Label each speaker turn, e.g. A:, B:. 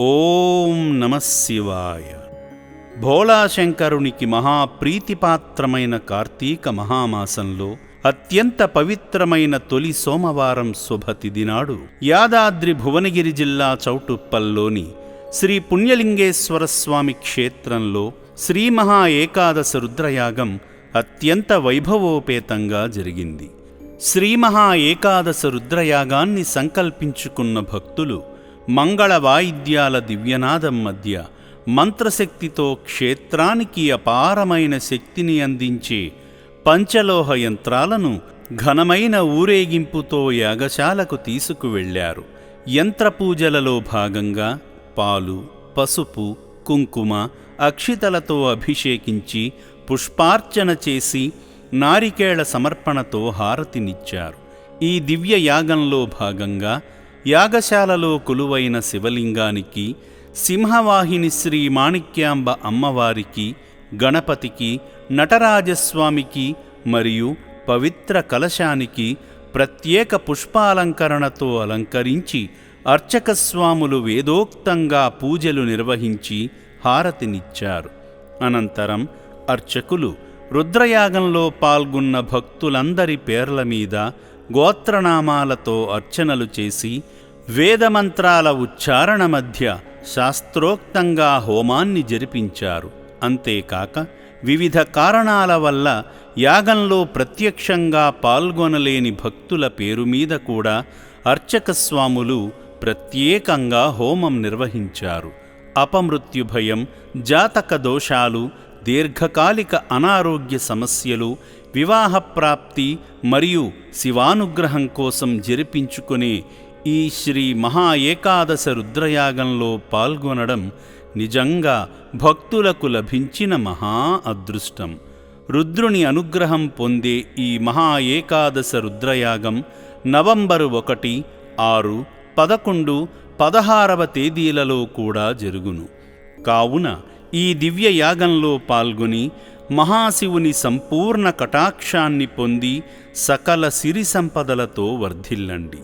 A: ఓం నమశివాయ భోళాశంకరునికి మహాప్రీతిపాత్రమైన కార్తీక మహామాసంలో అత్యంత పవిత్రమైన తొలి సోమవారం శుభతిథి నాడు యాదాద్రి భువనగిరి జిల్లా చౌటుప్పల్లోని శ్రీ పుణ్యలింగేశ్వర స్వామి క్షేత్రంలో శ్రీ మహా ఏకాదశ రుద్రయాగం అత్యంత వైభవోపేతంగా జరిగింది. శ్రీ మహా ఏకాదశ రుద్రయాగాన్ని సంకల్పించుకున్న భక్తులు మంగళ వాయిద్యాల దివ్యనాదం మధ్య మంత్రశక్తితో క్షేత్రానికి అపారమైన శక్తిని అందించే పంచలోహ యంత్రాలను ఘనమైన ఊరేగింపుతో యాగశాలకు తీసుకువెళ్ళారు యంత్రపూజలలో భాగంగా పాలు పసుపు కుంకుమ అక్షితలతో అభిషేకించి పుష్పార్చన చేసి నారికేళ సమర్పణతో హారతినిచ్చారు. ఈ దివ్య యాగంలో భాగంగా యాగశాలలో కొలువైన శివలింగానికి సింహవాహిని శ్రీ మాణిక్యాంబ అమ్మవారికి గణపతికి నటరాజస్వామికి మరియు పవిత్ర కలశానికి ప్రత్యేక పుష్పాలంకరణతో అలంకరించి అర్చకస్వాములు వేదోక్తంగా పూజలు నిర్వహించి హారతినిచ్చారు. అనంతరం అర్చకులు రుద్రయాగంలో పాల్గొన్న భక్తులందరి పేర్ల మీద గోత్రనామాలతో అర్చనలు చేసి వేదమంత్రాల ఉచ్చారణ మధ్య శాస్త్రోక్తంగా హోమాన్ని జరిపించారు. అంతేకాక వివిధ కారణాల వల్ల యాగంలో ప్రత్యక్షంగా పాల్గొనలేని భక్తుల పేరు మీద కూడా అర్చక స్వాములు ప్రత్యేకంగా హోమం నిర్వహించారు. అపమృత్యు భయం జాతక దోషాలు దీర్ఘకాలిక అనారోగ్య సమస్యలు వివాహ ప్రాప్తి మరియు శివానుగ్రహం కోసం జరిపించుకునే ఈ శ్రీ మహా ఏకాదశ రుద్రయాగంలో పాల్గొనడం నిజంగా భక్తులకు లభించిన మహా అదృష్టం. రుద్రుని అనుగ్రహం పొందే ఈ మహా ఏకాదశ రుద్రయాగం నవంబరు ఒకటి ఆరు పదకొండు పదహారవ తేదీలలో కూడా జరుగును. కావున ఈ దివ్య యాగంలో పాల్గొని మహాశివుని సంపూర్ణ కటాక్షాన్ని పొంది సకల సిరి సంపదలతో వర్ధిల్లండి.